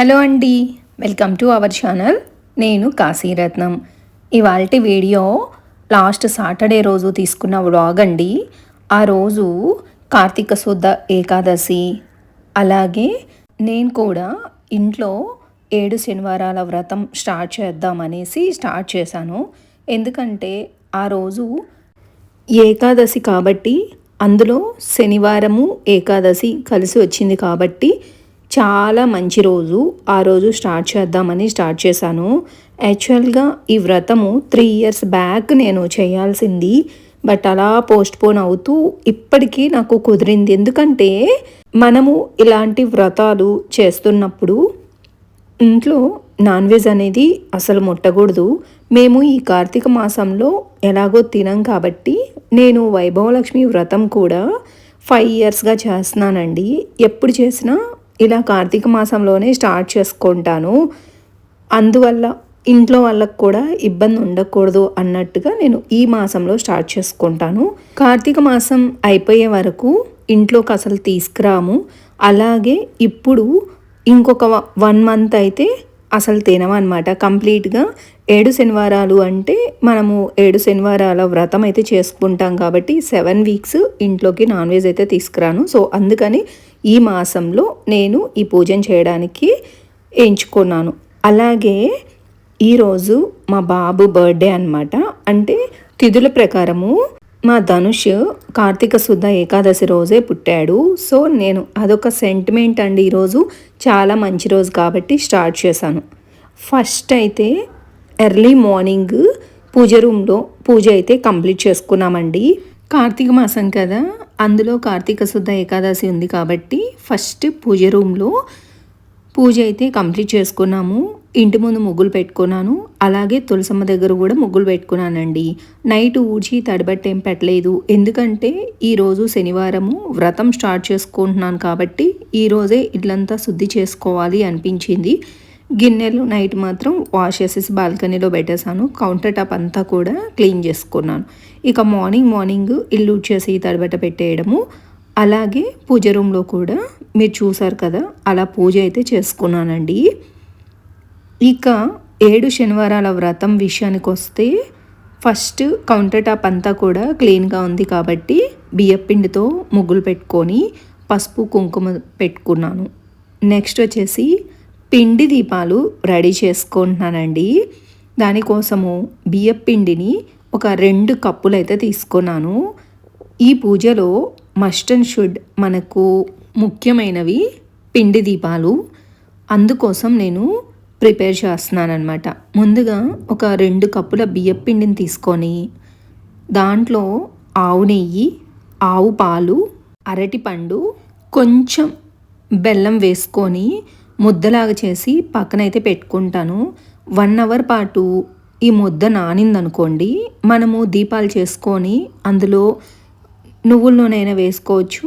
Hello అండి welcome to our channel. నేను కాశీరత్నం. ఇవాళ వీడియో లాస్ట్ సాటర్డే రోజు తీసుకున్న వ్లాగ్ అండి. ఆ రోజు కార్తీక శుద్ధ ఏకాదశి. అలాగే నేను కూడా ఇంట్లో ఏడు శనివారాల వ్రతం స్టార్ట్ చేద్దామనేసి స్టార్ట్ చేశాను. ఎందుకంటే ఆ రోజు ఏకాదశి కాబట్టి అందులో శనివారము ఏకాదశి కలిసి వచ్చింది కాబట్టి చాలా మంచి రోజు. ఆ రోజు స్టార్ట్ చేద్దామని స్టార్ట్ చేశాను. యాక్చువల్గా ఈ వ్రతము త్రీ ఇయర్స్ బ్యాక్ నేను చేయాల్సింది. బట్ అలా పోస్ట్పోన్ అవుతూ ఇప్పటికీ నాకు కుదిరింది. ఎందుకంటే మనము ఇలాంటి వ్రతాలు చేస్తున్నప్పుడు ఇంట్లో నాన్ వెజ్ అనేది అసలు ముట్టకూడదు. మేము ఈ కార్తీక మాసంలో ఎలాగో తినం కాబట్టి నేను వైభవలక్ష్మి వ్రతం కూడా ఫైవ్ ఇయర్స్గా చేస్తున్నానండి. ఎప్పుడు చేసినా ఇలా కార్తీక మాసంలోనే స్టార్ట్ చేసుకుంటాను. అందువల్ల ఇంట్లో వాళ్ళకు కూడా ఇబ్బంది ఉండకూడదు అన్నట్టుగా నేను ఈ మాసంలో స్టార్ట్ చేసుకుంటాను. కార్తీక మాసం అయిపోయే వరకు ఇంట్లోకి అసలు తీసుకురాము. అలాగే ఇప్పుడు ఇంకొక వన్ మంత్ అయితే అసలు తినమన్నమాట. కంప్లీట్గా ఏడు శనివారాలు అంటే మనము ఏడు శనివారాల వ్రతం అయితే చేసుకుంటాం కాబట్టి సెవెన్ వీక్స్ ఇంట్లోకి నాన్ వెజ్ అయితే తీసుకురాను. సో అందుకని ఈ మాసంలో నేను ఈ పూజను చేయడానికి ఎంచుకున్నాను. అలాగే ఈరోజు మా బాబు బర్త్డే అనమాట అంటే తిథుల ప్రకారము మా ధనుష్ కార్తీక శుద్ధ ఏకాదశి రోజే పుట్టాడు. సో నేను అదొక సెంటిమెంట్ అండి. ఈరోజు చాలా మంచి రోజు కాబట్టి స్టార్ట్ చేశాను. ఫస్ట్ అయితే ఎర్లీ మార్నింగ్ పూజ రూమ్లో పూజ అయితే కంప్లీట్ చేసుకున్నామండి. కార్తీక మాసం కదా అందులో కార్తీక శుద్ధ ఏకాదశి ఉంది కాబట్టి ఫస్ట్ పూజ రూమ్లో పూజ అయితే కంప్లీట్ చేసుకున్నాము. ఇంటి ముందు ముగ్గులు పెట్టుకున్నాను. అలాగే తులసమ్మ దగ్గర కూడా ముగ్గులు పెట్టుకున్నానండి. నైట్ ఊడ్చి తడిబట్టి ఏం పెట్టలేదు. ఎందుకంటే ఈరోజు శనివారము వ్రతం స్టార్ట్ చేసుకుంటున్నాను కాబట్టి ఈరోజే ఇట్లంతా శుద్ధి చేసుకోవాలి అనిపించింది. గిన్నెలు నైట్ మాత్రం వాష్ చేసేసి బాల్కనీలో పెట్టేశాను. కౌంటర్ టాప్ అంతా కూడా క్లీన్ చేసుకున్నాను. ఇక మార్నింగ్ మార్నింగ్ ఇల్లు చేసి తడబెట్ట పెట్టేయడము. అలాగే పూజ రూమ్లో కూడా మీరు చూసారు కదా అలా పూజ అయితే చేసుకున్నానండి. ఇక ఏడు శనివారాల వ్రతం విషయానికి వస్తే ఫస్ట్ కౌంటర్ టాప్ అంతా కూడా క్లీన్గా ఉంది కాబట్టి బియ్యపిండితో ముగ్గులు పెట్టుకొని పసుపు కుంకుమ పెట్టుకున్నాను. నెక్స్ట్ వచ్చేసి పిండి దీపాలు రెడీ చేసుకుంటున్నానండి. దానికోసము బియ్యపిండిని ఒక రెండు కప్పులు అయితే తీసుకున్నాను. ఈ పూజలో మస్ట్ అండ్ షుడ్ మనకు ముఖ్యమైనవి పిండి దీపాలు. అందుకోసం నేను ప్రిపేర్ చేస్తున్నాను అనమాట ముందుగా ఒక రెండు కప్పుల బియ్యం పిండిని తీసుకొని దాంట్లో ఆవు నెయ్యి ఆవు పాలు అరటిపండు కొంచెం బెల్లం వేసుకొని ముద్దలాగా చేసి పక్కనైతే పెట్టుకుంటాను. వన్ అవర్ పాటు ఈ ముద్ద నానిందనుకోండి మనము దీపాలు చేసుకొని అందులో నువ్వుల నూనె అయినా వేసుకోవచ్చు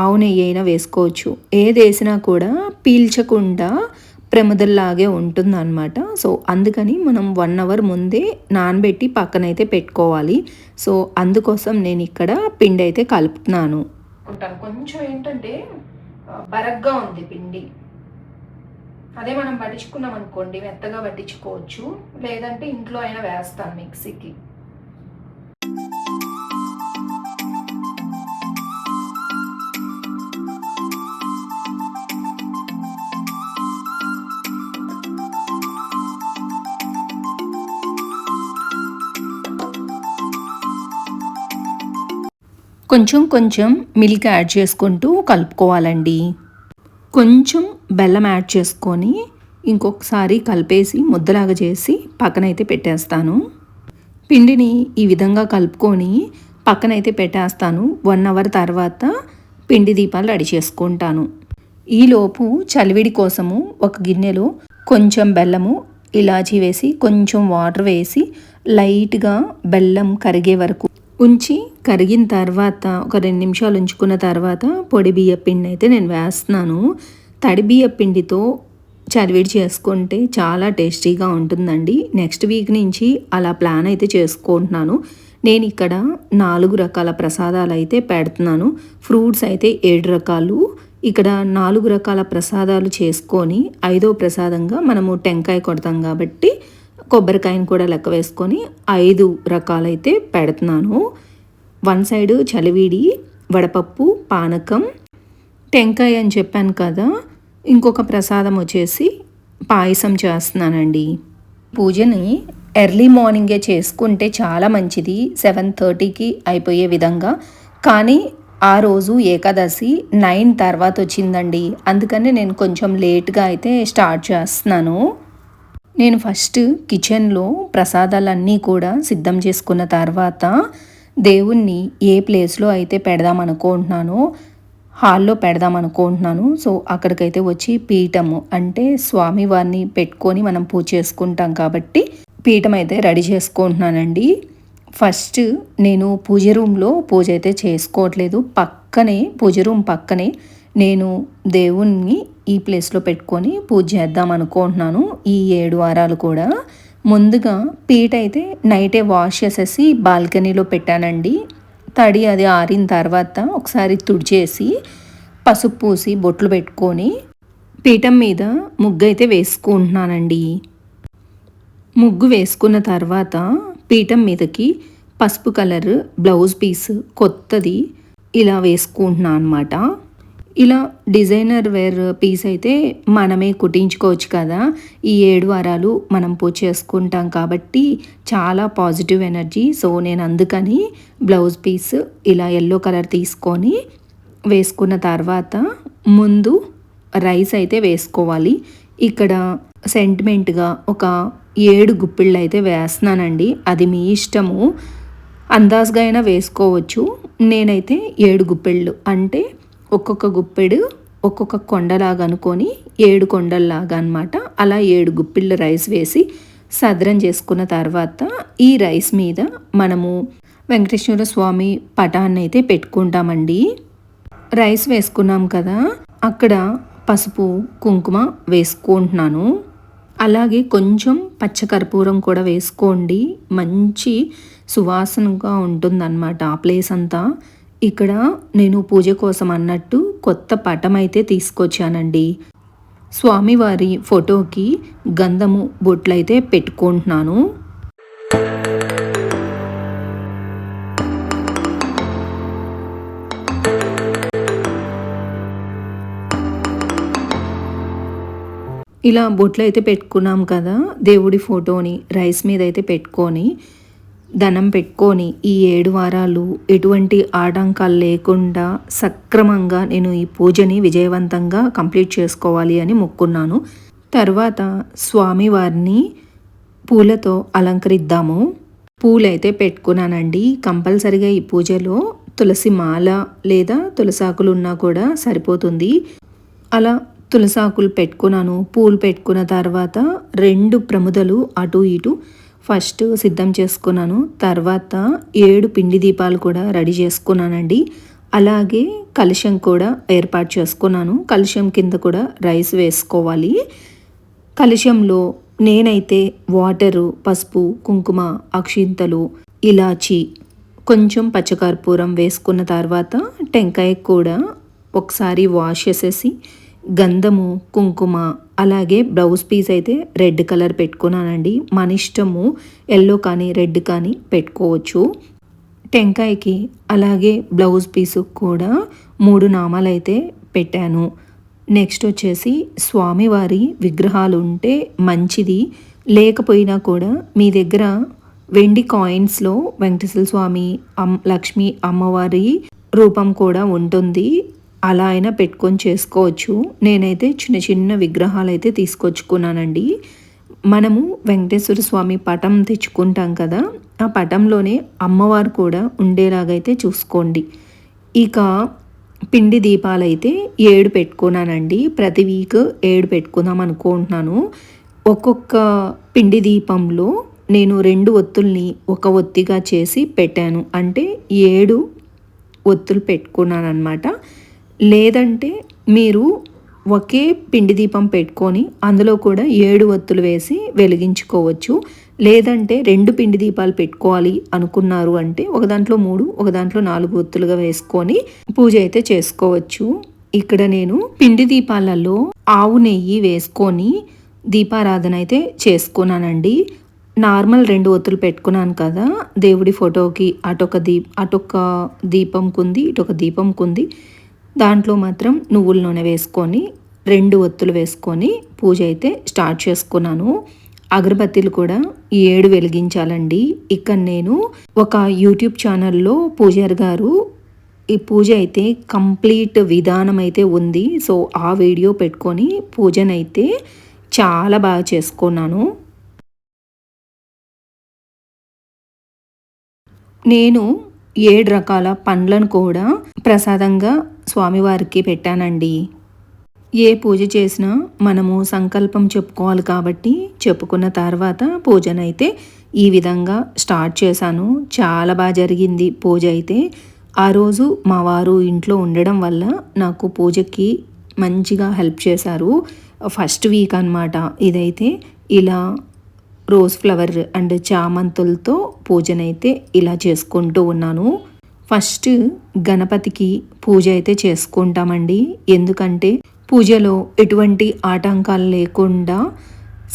ఆవు నెయ్యి అయినా వేసుకోవచ్చు. ఏది వేసినా కూడా పీల్చకుండా ప్రమదల్లాగే ఉంటుంది అనమాట సో అందుకని మనం వన్ అవర్ ముందే నానబెట్టి పక్కనైతే పెట్టుకోవాలి. సో అందుకోసం నేను ఇక్కడ పిండి అయితే కలుపుతున్నాను. కొంచెం ఏంటంటే బరగ్గా ఉంది పిండి. అదే మనం పట్టించుకున్నాం అనుకోండి మెత్తగా పట్టించుకోవచ్చు. లేదంటే ఇంట్లో అయినా వేస్తాను మిక్సీకి. కొంచెం కొంచెం మిల్క్ యాడ్ చేసుకుంటూ కలుపుకోవాలండి. కొంచెం బెల్లం యాడ్ చేసుకొని ఇంకొకసారి కలిపేసి ముద్దలాగా చేసి పక్కనైతే పెట్టేస్తాను. పిండిని ఈ విధంగా కలుపుకొని పక్కనైతే పెట్టేస్తాను. వన్ అవర్ తర్వాత పిండి దీపాలు రెడీ చేసుకుంటాను. ఈలోపు చలివిడి కోసము ఒక గిన్నెలో కొంచెం బెల్లము ఇలాచీ వేసి కొంచెం వాటర్ వేసి లైట్గా బెల్లం కరిగే వరకు ఉంచి కరిగిన తర్వాత ఒక రెండు నిమిషాలు ఉంచుకున్న తర్వాత పొడి బియ్య పిండి అయితే నేను వేస్తున్నాను. తడి బియ్య పిండితో చలివిడి చేసుకుంటే చాలా టేస్టీగా ఉంటుందండి. నెక్స్ట్ వీక్ నుంచి అలా ప్లాన్ అయితే చేసుకుంటున్నాను. నేను ఇక్కడ నాలుగు రకాల ప్రసాదాలు అయితే పెడుతున్నాను. ఫ్రూట్స్ అయితే ఏడు రకాలు. ఇక్కడ నాలుగు రకాల ప్రసాదాలు చేసుకొని ఐదో ప్రసాదంగా మనము టెంకాయ కొడతాం కాబట్టి కొబ్బరికాయను కూడా లెక్క వేసుకొని ఐదు రకాలైతే పెడుతున్నాను. వన్ సైడ్ చలివిడి వడపప్పు పానకం టెంకాయ అని చెప్పాను కదా. ఇంకొక ప్రసాదం వచ్చేసి పాయసం చేస్తున్నానండి. పూజని ఎర్లీ మార్నింగే చేసుకుంటే చాలా మంచిది. సెవెన్ థర్టీకి అయిపోయే విధంగా. కానీ ఆ రోజు ఏకాదశి నైన్ తర్వాత వచ్చిందండి. అందుకని నేను కొంచెం లేట్గా అయితే స్టార్ట్ చేస్తున్నాను. నేను ఫస్ట్ కిచెన్లో ప్రసాదాలన్నీ కూడా సిద్ధం చేసుకున్న తర్వాత దేవుణ్ణి ఏ ప్లేస్లో అయితే పెడదాం అనుకుంటున్నానో హాల్లో పెడదాం అనుకుంటున్నాను. సో అక్కడికైతే వచ్చి పీఠము అంటే స్వామివారిని పెట్టుకొని మనం పూజ చేసుకుంటాం కాబట్టి పీఠం అయితే రెడీ చేసుకుంటున్నానండి. ఫస్ట్ నేను పూజ రూమ్లో పూజ అయితే చేసుకోవట్లేదు. పక్కనే పూజ రూమ్ పక్కనే నేను దేవుణ్ణి ఈ ప్లేస్లో పెట్టుకొని పూజ చేద్దాం అనుకుంటున్నాను ఈ ఏడు వారాలు కూడా. ముందుగా పీట అయితే నైటే వాష్ చేసేసి బాల్కనీలో పెట్టానండి. తడి అది ఆరిన తర్వాత ఒకసారి తుడిచేసి పసుపు పూసి బొట్లు పెట్టుకొని పీఠం మీద ముగ్గు అయితే వేసుకుంటున్నానండి. ముగ్గు వేసుకున్న తర్వాత పీఠం మీదకి పసుపు కలర్ బ్లౌజ్ పీస్ కొత్తది ఇలా వేసుకుంటున్నాను అనమాట ఇలా డిజైనర్ వేర్ పీస్ అయితే మనమే కుట్టించుకోవచ్చు కదా. ఈ ఏడు వారాలు మనం పూజ చేసుకుంటాం కాబట్టి చాలా పాజిటివ్ ఎనర్జీ. సో నేను అందుకని బ్లౌజ్ పీస్ ఇలా ఎల్లో కలర్ తీసుకొని వేసుకున్న తర్వాత ముందు రైస్ అయితే వేసుకోవాలి. ఇక్కడ సెంటిమెంట్గా ఒక ఏడు గుప్పిళ్ళు అయితే వేస్తున్నానండి. అది మీ ఇష్టము. అందాజ్గా అయినా వేసుకోవచ్చు. నేనైతే ఏడు గుప్పిళ్ళు. అంటే ఒక్కొక్క గుప్పెడు ఒక్కొక్క కొండలాగా అనుకొని ఏడు కొండల్లాగా అనమాట అలా ఏడు గుప్పిళ్ళు రైస్ వేసి సదరం చేసుకున్న తర్వాత ఈ రైస్ మీద మనము వెంకటేశ్వర స్వామి పటాన్ని అయితే పెట్టుకుంటామండి. రైస్ వేసుకున్నాం కదా అక్కడ పసుపు కుంకుమ వేసుకుంటున్నాను. అలాగే కొంచెం పచ్చకర్పూరం కూడా వేసుకోండి. మంచి సువాసనగా ఉంటుందన్నమాట ఆ ప్లేస్ అంతా. ఇక్కడ నేను పూజ కోసం అన్నట్టు కొత్త పటం అయితే తీసుకొచ్చానండి. స్వామివారి ఫోటోకి గంధము బొట్లయితే పెట్టుకుంటున్నాను. ఇలా బొట్లు అయితే పెట్టుకున్నాం కదా దేవుడి ఫోటోని రైస్ మీద అయితే పెట్టుకొని ధనం పెట్టుకొని ఈ ఏడు వారాలు ఎటువంటి ఆటంకాలు లేకుండా సక్రమంగా నేను ఈ పూజని విజయవంతంగా కంప్లీట్ చేసుకోవాలి అని మొక్కున్నాను. తర్వాత స్వామివారిని పూలతో అలంకరిద్దాము. పూలైతే పెట్టుకున్నానండి. కంపల్సరిగా ఈ పూజలో తులసి మాల లేదా తులసాకులు ఉన్నా కూడా సరిపోతుంది. అలా తులసాకులు పెట్టుకున్నాను. పూలు పెట్టుకున్న తర్వాత రెండు ప్రముదలు అటు ఇటు ఫస్ట్ సిద్ధం చేసుకున్నాను. తర్వాత ఏడు పిండి దీపాలు కూడా రెడీ చేసుకున్నానండి. అలాగే కలుషం కూడా ఏర్పాటు చేసుకున్నాను. కలుషం కింద కూడా రైస్ వేసుకోవాలి. కలుషంలో నేనైతే వాటరు పసుపు కుంకుమ అక్షింతలు ఇలాచి కొంచెం పచ్చకర్పూరం వేసుకున్న తర్వాత టెంకాయ కూడా ఒకసారి వాష్ చేసేసి గంధము కుంకుమ అలాగే బ్లౌజ్ పీస్ అయితే రెడ్ కలర్ పెట్టుకున్నానండి. మన ఇష్టము ఎల్లో కానీ రెడ్ కానీ పెట్టుకోవచ్చు. టెంకాయకి అలాగే బ్లౌజ్ పీసు కూడా మూడు నామాలు అయితే పెట్టాను. నెక్స్ట్ వచ్చేసి స్వామివారి విగ్రహాలు ఉంటే మంచిది. లేకపోయినా కూడా మీ దగ్గర వెండి కాయిన్స్లో వెంకటేశ్వర స్వామి అమ్ లక్ష్మి అమ్మవారి రూపం కూడా ఉంటుంది. అలా అయినా పెట్టుకొని చేసుకోవచ్చు. నేనైతే చిన్న చిన్న విగ్రహాలు అయితే తీసుకొచ్చుకున్నానండి. మనము వెంకటేశ్వర స్వామి పటం తెచ్చుకుంటాం కదా ఆ పటంలోనే అమ్మవారు కూడా ఉండేలాగైతే చూసుకోండి. ఇక పిండి దీపాలు అయితే ఏడు పెట్టుకున్నానండి. ప్రతి వీక్ ఏడు పెట్టుకుందాం అనుకుంటున్నాను. ఒక్కొక్క పిండి దీపంలో నేను రెండు ఒత్తుల్ని ఒక ఒత్తిగా చేసి పెట్టాను. అంటే ఏడు ఒత్తులు పెట్టుకున్నాను అనమాట లేదంటే మీరు ఒకే పిండి దీపం పెట్టుకొని అందులో కూడా ఏడు ఒత్తులు వేసి వెలిగించుకోవచ్చు. లేదంటే రెండు పిండి దీపాలు పెట్టుకోవాలి అనుకున్నారు అంటే ఒక దాంట్లో మూడు ఒక దాంట్లో నాలుగు ఒత్తులుగా వేసుకొని పూజ అయితే చేసుకోవచ్చు. ఇక్కడ నేను పిండి దీపాలలో ఆవు నెయ్యి వేసుకొని దీపారాధన అయితే చేసుకున్నానండి. నార్మల్ రెండు ఒత్తులు పెట్టుకున్నాను కదా దేవుడి ఫోటోకి అటొక దీప్ అటొక దీపం కుంది ఇటొక దీపం కుంది. దాంట్లో మాత్రం నువ్వుల నూనె వేసుకొని రెండు ఒత్తులు వేసుకొని పూజ అయితే స్టార్ట్ చేసుకున్నాను. అగరబత్తీలు కూడా ఏడు వెలిగించాలండి. ఇక్కడ నేను ఒక యూట్యూబ్ ఛానల్లో పూజారి గారు ఈ పూజ అయితే కంప్లీట్ విధానం అయితే ఉంది. సో ఆ వీడియో పెట్టుకొని పూజనైతే చాలా బాగా చేసుకున్నాను. నేను ఏడు రకాల పండ్లను కూడా ప్రసాదంగా స్వామివారికి పెట్టానండి. ఏ పూజ చేసినా మనము సంకల్పం చెప్పుకోవాలి కాబట్టి చెప్పుకున్న తర్వాత పూజనైతే ఈ విధంగా స్టార్ట్ చేశాను. చాలా బాగా జరిగింది పూజ అయితే. ఆ రోజు మా వారు ఇంట్లో ఉండడం వల్ల నాకు పూజకి మంచిగా హెల్ప్ చేశారు. ఫస్ట్ వీక్ అనమాట ఇదైతే. ఇలా రోజ్ ఫ్లవర్ అండ్ చామంతులతో పూజనైతే ఇలా చేసుకుంటూ ఉన్నాను. ఫస్ట్ గణపతికి పూజ అయితే చేసుకుంటామండి. ఎందుకంటే పూజలో ఎటువంటి ఆటంకాలు లేకుండా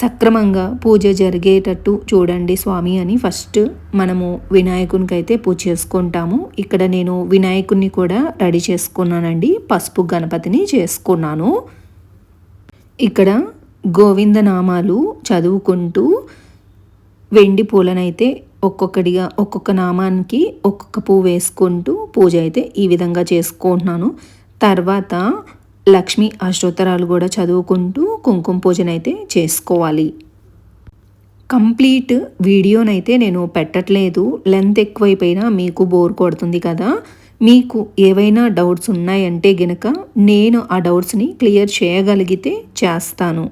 సక్రమంగా పూజ జరిగేటట్టు చూడండి స్వామి అని ఫస్ట్ మనము వినాయకునికి అయితే పూజ చేసుకుంటాము. ఇక్కడ నేను వినాయకుడిని కూడా రెడీ చేసుకున్నానండి. పసుపు గణపతిని చేసుకున్నాను. ఇక్కడ గోవింద నామాలు చదువుకుంటూ వెండి పూలనైతే ఒక్కొక్కటిగా ఒక్కొక్క నామానికి ఒక్కొక్క పువ్వు వేసుకుంటూ పూజ అయితే ఈ విధంగా చేసుకుంటున్నాను. తర్వాత లక్ష్మీ అష్టోత్తరాలు కూడా చదువుకుంటూ కుంకుమ పూజనైతే చేసుకోవాలి. కంప్లీట్ వీడియోనైతే నేను పెట్టట్లేదు. లెంత్ ఎక్కువైపోయినా మీకు బోర్ కొడుతుంది కదా. మీకు ఏవైనా డౌట్స్ ఉన్నాయంటే గనక నేను ఆ డౌట్స్ని క్లియర్ చేయగలిగితే చేస్తాను.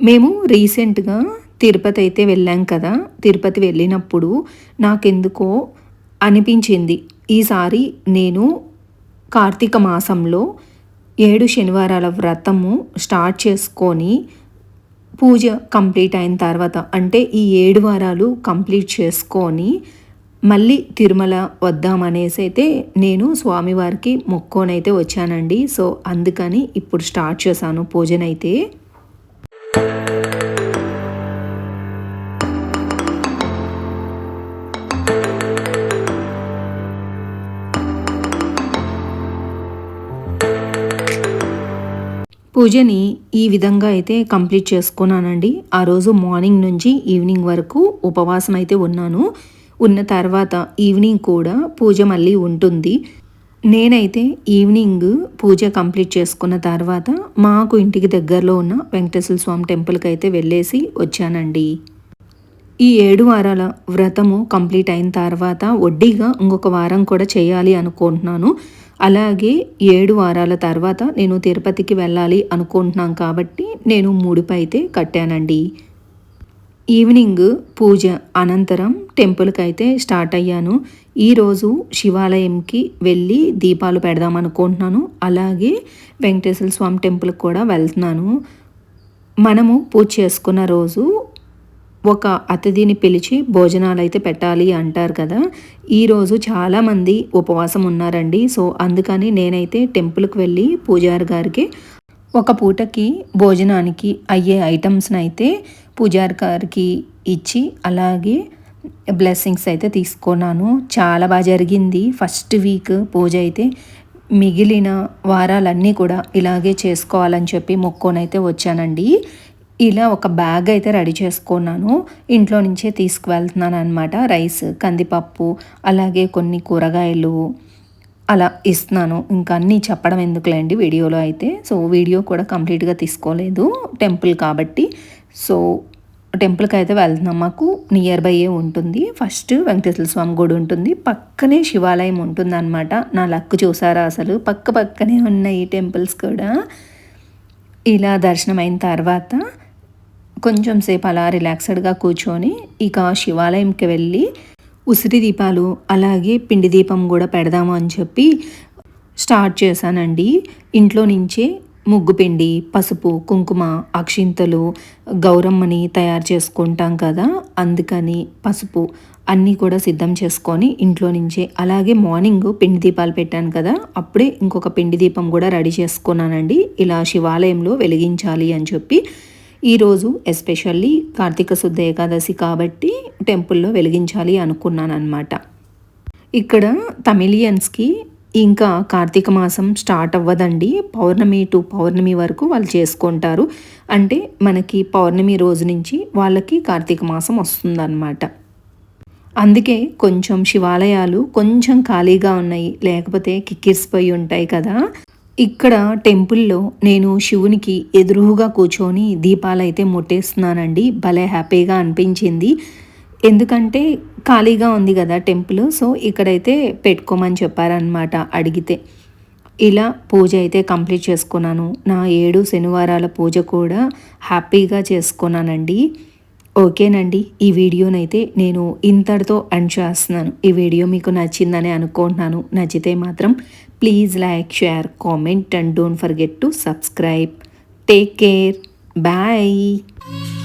మేము రీసెంట్గా తిరుపతి అయితే వెళ్ళాం కదా. తిరుపతి వెళ్ళినప్పుడు నాకెందుకో అనిపించింది. ఈసారి నేను కార్తీక మాసంలో ఏడు శనివారాల వ్రతము స్టార్ట్ చేసుకొని పూజ కంప్లీట్ అయిన తర్వాత అంటే ఈ ఏడు వారాలు కంప్లీట్ చేసుకొని మళ్ళీ తిరుమల వద్దామనేసి అయితే నేను స్వామివారికి మొక్కోనైతే వచ్చానండి. సో అందుకని ఇప్పుడు స్టార్ట్ చేశాను పూజనైతే. పూజని ఈ విధంగా అయితే కంప్లీట్ చేసుకున్నానండి. ఆ రోజు మార్నింగ్ నుంచి ఈవినింగ్ వరకు ఉపవాసం అయితే ఉన్నాను. ఉన్న తర్వాత ఈవినింగ్ కూడా పూజ మళ్ళీ ఉంటుంది. నేనైతే ఈవినింగ్ పూజ కంప్లీట్ చేసుకున్న తర్వాత మాకు ఇంటికి దగ్గరలో ఉన్న వెంకటేశ్వర స్వామి టెంపుల్కి అయితే వెళ్ళేసి వచ్చానండి. ఈ ఏడు వారాల వ్రతము కంప్లీట్ అయిన తర్వాత వడ్డీగా ఇంకొక వారం కూడా చేయాలి అనుకుంటున్నాను. అలాగే ఏడు వారాల తర్వాత నేను తిరుపతికి వెళ్ళాలి అనుకుంటున్నాం కాబట్టి నేను ముడిపైతే అయితే కట్టానండి. ఈవినింగ్ పూజ అనంతరం టెంపుల్కి అయితే స్టార్ట్ అయ్యాను. ఈరోజు శివాలయంకి వెళ్ళి దీపాలు పెడదాం అనుకుంటున్నాను. అలాగే వెంకటేశ్వర స్వామి టెంపుల్కి కూడా వెళ్తున్నాను. మనము పూజ చేసుకున్న రోజు ఒక అతిథిని పిలిచి భోజనాలు అయితే పెట్టాలి అంటారు కదా. ఈరోజు చాలామంది ఉపవాసం ఉన్నారండి. సో అందుకని నేనైతే టెంపుల్కి వెళ్ళి పూజారి గారికి ఒక పూటకి భోజనానికి అయ్యే ఐటమ్స్ని అయితే పూజారి గారికి ఇచ్చి అలాగే బ్లెస్సింగ్స్ అయితే తీసుకున్నాను. చాలా బాగా జరిగింది. ఫస్ట్ వీక్ పూజ అయితే మిగిలిన వారాలన్నీ కూడా ఇలాగే చేసుకోవాలని చెప్పి మొక్కోనైతే వచ్చానండి. ఇలా ఒక బ్యాగ్ అయితే రెడీ చేసుకున్నాను. ఇంట్లో నుంచే తీసుకువెళ్తున్నాను అనమాట రైస్ కందిపప్పు అలాగే కొన్ని కూరగాయలు అలా ఇస్తున్నాను. ఇంకా అన్నీ చెప్పడం ఎందుకులేండి వీడియోలో అయితే. సో వీడియో కూడా కంప్లీట్గా తీసుకోలేదు. టెంపుల్ కాబట్టి. సో టెంపుల్కి అయితే వెళ్తున్నాం. మాకు నియర్ బైయే ఉంటుంది. ఫస్ట్ వెంకటేశ్వర స్వామి గుడి ఉంటుంది. పక్కనే శివాలయం ఉంటుంది అనమాట నా లక్ చూసారా అసలు? పక్క పక్కనే ఉన్నాయి టెంపుల్స్ కూడా. ఇలా దర్శనం అయిన తర్వాత కొంచెం సేపు అలా రిలాక్స్డ్గా కూర్చొని ఇక శివాలయంకి వెళ్ళి ఉసిరి దీపాలు అలాగే పిండి దీపం కూడా పెడదాము అని చెప్పి స్టార్ట్ చేశానండి. ఇంట్లో నుంచే ముగ్గు పిండి పసుపు కుంకుమ అక్షింతలు గౌరమ్మని తయారు చేసుకుంటాం కదా అందుకని పసుపు అన్నీ కూడా సిద్ధం చేసుకొని ఇంట్లో నుంచే అలాగే మార్నింగ్ పిండి దీపాలు పెట్టాను కదా అప్పుడే ఇంకొక పిండి దీపం కూడా రెడీ చేసుకున్నానండి. ఇలా శివాలయంలో వెలిగించాలి అని చెప్పి ఈరోజు ఎస్పెషల్లీ కార్తీక శుద్ధ ఏకాదశి కాబట్టి టెంపుల్లో వెలిగించాలి అనుకున్నాను అనమాట ఇక్కడ తమిళియన్స్కి ఇంకా కార్తీక మాసం స్టార్ట్ అవ్వదండి. పౌర్ణమి టు పౌర్ణమి వరకు వాళ్ళు చేసుకుంటారు. అంటే మనకి పౌర్ణమి రోజు నుంచి వాళ్ళకి కార్తీక మాసం వస్తుందన్నమాట. అందుకే కొంచెం శివాలయాలు కొంచెం ఖాళీగా ఉన్నాయి. లేకపోతే కిక్కిరిసిపోయి ఉంటాయి కదా. ఇక్కడ టెంపుల్లో నేను శివునికి ఎదురుగా కూర్చొని దీపాలు అయితే ముట్టేస్తున్నానండి. భలే హ్యాపీగా అనిపించింది. ఎందుకంటే ఖాళీగా ఉంది కదా టెంపుల్ సో ఇక్కడైతే పెట్టుకోమని చెప్పారనమాట అడిగితే. ఇలా పూజ అయితే కంప్లీట్ చేసుకున్నాను. నా ఏడు శనివారాల పూజ కూడా హ్యాపీగా చేసుకున్నానండి. ఓకేనండి ఈ వీడియోనైతే నేను ఇంతటితో ఎండ్ చేస్తున్నాను. ఈ వీడియో మీకు నచ్చిందని అనుకుంటున్నాను. నచ్చితే మాత్రం Please like, share, comment and don't forget to subscribe. Take care. Bye.